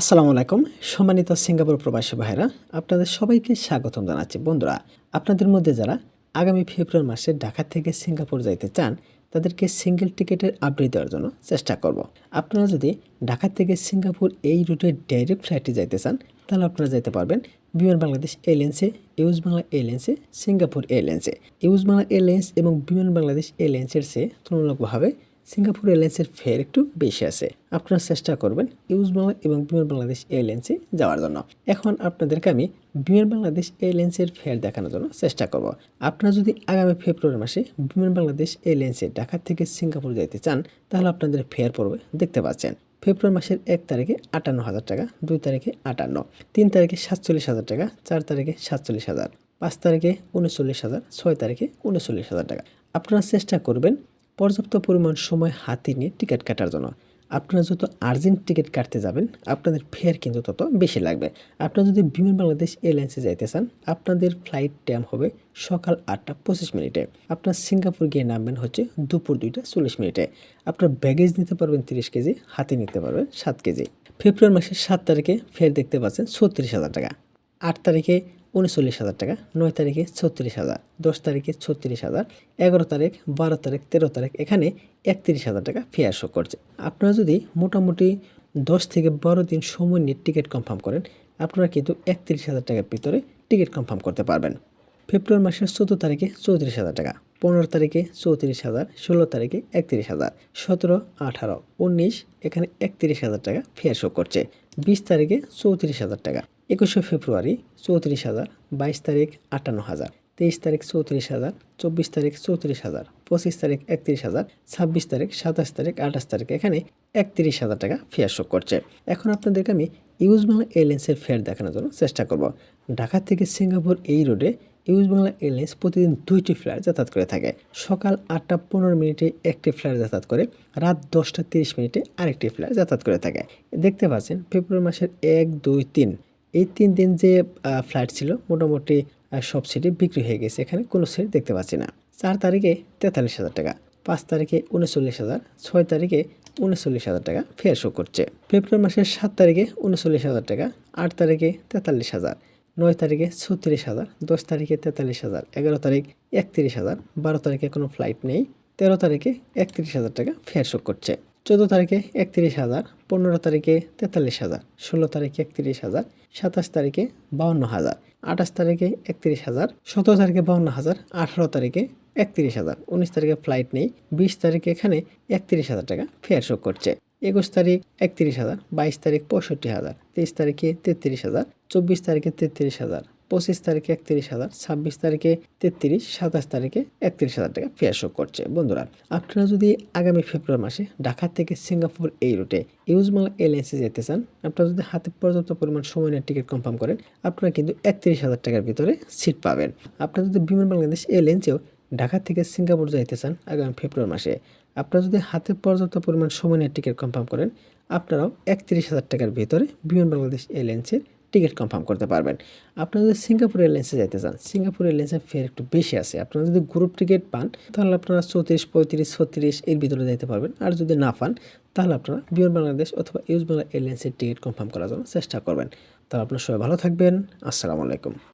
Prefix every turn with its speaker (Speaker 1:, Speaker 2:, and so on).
Speaker 1: আসসালামু আলাইকুম, সম্মানিত সিঙ্গাপুর প্রবাসী ভাইরা আপনাদের সবাইকে স্বাগতম জানাচ্ছি। বন্ধুরা, আপনাদের মধ্যে যারা আগামী ফেব্রুয়ারি মাসে ঢাকা থেকে সিঙ্গাপুর যাইতে চান, তাদেরকে সিঙ্গেল টিকিটের আপডেট দেওয়ার জন্য চেষ্টা করব। আপনারা যদি ঢাকা থেকে সিঙ্গাপুর এই রুটে ডাইরেক্ট ফ্লাইটে যাইতে চান, তাহলে আপনারা যেতে পারবেন বিমান বাংলাদেশ এয়ারলাইন্সে ইউজ বাংলা এয়ারলাইন্সে, সিঙ্গাপুর এয়ারলাইন্সে। ইউজ বাংলা এয়ারলাইন্স এবং বিমান বাংলাদেশ এয়ারলাইন্সের চেয়ে তুলনামূলকভাবে সিঙ্গাপুর এয়ারলাইন্সের ফেয়ার একটু বেশি আছে। আপনারা চেষ্টা করবেন ইউজ বাংলা এবং বিমান বাংলাদেশ এয়ারলাইন্সে যাওয়ার জন্য। এখন আপনাদেরকে আমি বিমান বাংলাদেশ এয়ারলাইন্সের ফেয়ার দেখানোর জন্য চেষ্টা করব। আপনারা যদি আগামী ফেব্রুয়ারি মাসে বিমান বাংলাদেশ এয়ারলাইন্সে ঢাকা থেকে সিঙ্গাপুর যেতে চান, তাহলে আপনাদের ফেয়ার পড়বে দেখতে পাচ্ছেন। ফেব্রুয়ারি মাসের এক তারিখে আটান্ন হাজার টাকা, দুই তারিখে আটান্ন, তিন তারিখে সাতচল্লিশ হাজার টাকা, চার তারিখে সাতচল্লিশ হাজার, পাঁচ তারিখে উনচল্লিশ হাজার, ছয় তারিখে উনচল্লিশ হাজার টাকা। আপনারা চেষ্টা করবেন পর্যাপ্ত পরিমাণ সময় হাতে নিয়ে টিকিট কাটার জন্য। আপনারা যত আর্জেন্ট টিকিট কাটতে যাবেন, আপনাদের ফেয়ার কিন্তু তত বেশি লাগবে। আপনারা যদি বিমান বাংলাদেশ এয়ারলাইন্সে যাইতে চান, আপনাদের ফ্লাইট টাইম হবে সকাল আটটা পঁচিশ মিনিটে। আপনার সিঙ্গাপুর গিয়ে নামবেন হচ্ছে দুপুর দুইটা চল্লিশ মিনিটে। আপনার ব্যাগেজ নিতে পারবেন তিরিশ কেজি, হাতে নিতে পারবেন সাত কেজি। ফেব্রুয়ারি মাসের সাত তারিখে ফের দেখতে পাচ্ছেন ছত্রিশ হাজার টাকা। আট তারিখে উনচল্লিশ হাজার টাকা, নয় তারিখে ছত্রিশ হাজার, দশ তারিখে ছত্রিশ হাজার, এগারো তারিখ, বারো তারিখ, তেরো তারিখ, এখানে একত্রিশ হাজার টাকা ফেয়ার শো করছে। আপনারা যদি মোটামুটি দশ থেকে বারো দিন সময় নিয়ে টিকিট কনফার্ম করেন, আপনারা কিন্তু একত্রিশ হাজার টাকার ভিতরে টিকিট কনফার্ম করতে পারবেন। ফেব্রুয়ারি মাসের চোদ্দ তারিখে চৌত্রিশ হাজার টাকা, পনেরো তারিখে চৌত্রিশ হাজার, ষোলো তারিখে একত্রিশ হাজার, সতেরো, আঠারো, উনিশ, এখানে একত্রিশ হাজার টাকা ফেয়ার শো করছে। বিশ তারিখে চৌত্রিশ হাজার টাকা। একুশে ফেব্রুয়ারি চৌত্রিশ হাজার, বাইশ তারিখ আটান্ন হাজার, তেইশ তারিখ চৌত্রিশ হাজার, চব্বিশ তারিখ চৌত্রিশ হাজার, পঁচিশ তারিখ একত্রিশ হাজার, ছাব্বিশ তারিখ সাতাশ তারিখ আঠাশ তারিখ, এখানে একত্রিশ হাজার টাকা ফেয়ার শো করছে। এখন আপনাদেরকে আমি ইউজ বাংলা এয়ারলাইন্সের ফেয়ার দেখানোর জন্য চেষ্টা করব। ঢাকা থেকে সিঙ্গাপুর এই রোডে ইউজ বাংলা এয়ারলাইন্স প্রতিদিন দুইটি ফ্লাইট যাতায়াত করে থাকে। সকাল আটটা পনেরো মিনিটে একটি ফ্লাইট যাতায়াত করে, রাত দশটা তিরিশ মিনিটে আরেকটি ফ্লাইট যাতায়াত করে থাকে। দেখতে পাচ্ছেন, ফেব্রুয়ারি মাসের এক, দুই, তিন এই তিন দিন যে ফ্লাইট ছিল, মোটামুটি সব সিটে বিক্রি হয়ে গেছে। এখানে কোনো সিট দেখতে পাচ্ছি না। চার তারিখে তেতাল্লিশ হাজার টাকা, পাঁচ তারিখে উনচল্লিশ হাজার, ছয় তারিখে উনচল্লিশ হাজার টাকা ফেয়ার শো করছে। ফেব্রুয়ারি মাসের সাত তারিখে উনচল্লিশ হাজার টাকা, আট তারিখে তেতাল্লিশ হাজার, নয় তারিখে ছত্রিশ হাজার, দশ তারিখে তেতাল্লিশ হাজার, এগারো তারিখ একত্রিশ হাজার, বারো তারিখে কোনো ফ্লাইট নেই, তেরো তারিখে একত্রিশ হাজার টাকা ফেয়ার শো করছে। চোদ্দ তারিখে একত্রিশ হাজার, পনেরো তারিখে তেতাল্লিশ হাজার, ষোলো তারিখে একত্রিশ হাজার, সাতাশ তারিখে বাউন্ন হাজার, আঠাশ তারিখে একত্রিশ হাজার, সতেরো তারিখে বাউন্ন হাজার, আঠারো তারিখে একত্রিশ হাজার, উনিশ তারিখে ফ্লাইট নেই, বিশ তারিখে এখানে একত্রিশ হাজার টাকা ফেয়ার শো করছে। একুশ তারিখ একত্রিশ হাজার, বাইশ তারিখ পঁয়ষট্টি হাজার, তেইশ তারিখে তেত্রিশ হাজার, চব্বিশ তারিখে তেত্রিশ হাজার পঁচিশ তারিখে একত্রিশ হাজার, ছাব্বিশ তারিখে তেত্রিশ, সাতাশ তারিখে একত্রিশ হাজার টাকা ফেয়ার শো করছে। বন্ধুরা, আপনারা যদি আগামী ফেব্রুয়ারি মাসে ঢাকা থেকে সিঙ্গাপুর এই রুটে ইউজ বাংলা এয়ারলাইন্সে যেতে চান, আপনারা যদি হাতে পর্যাপ্ত পরিমাণ সময় নিয়ে টিকিট কনফার্ম করেন, আপনারা কিন্তু একত্রিশ হাজার টাকার ভিতরে সিট পাবেন। আপনারা যদি বিমান বাংলাদেশ এয়ারলাইন্সেও ঢাকা থেকে সিঙ্গাপুর যাইতে চান আগামী ফেব্রুয়ারি মাসে, আপনারা যদি হাতে পর্যাপ্ত পরিমাণ সময় নিয়ে টিকিট কনফার্ম করেন, আপনারাও একত্রিশ হাজার টাকার ভিতরে বিমান বাংলাদেশ এয়ারলাইন্সের টিকিট কনফার্ম করতে পারবেন। আপনারা যদি সিঙ্গাপুর এয়ারলাইন্সে যেতে চান, সিঙ্গাপুর এয়ারলাইন্সের ফের একটু বেশি আছে। আপনারা যদি গ্রুপ টিকিট পান, তাহলে আপনারা চৌত্রিশ, পঁয়ত্রিশ, ছত্রিশ এর ভিতরে যেতে পারবেন। আর যদি না পান, তাহলে আপনারা বিমান বাংলাদেশ অথবা ইউজ বাংলা এয়ারলাইন্সের টিকিট কনফার্ম করার জন্য চেষ্টা করবেন। তাহলে আপনারা সবাই ভালো থাকবেন। আসসালামু আলাইকুম।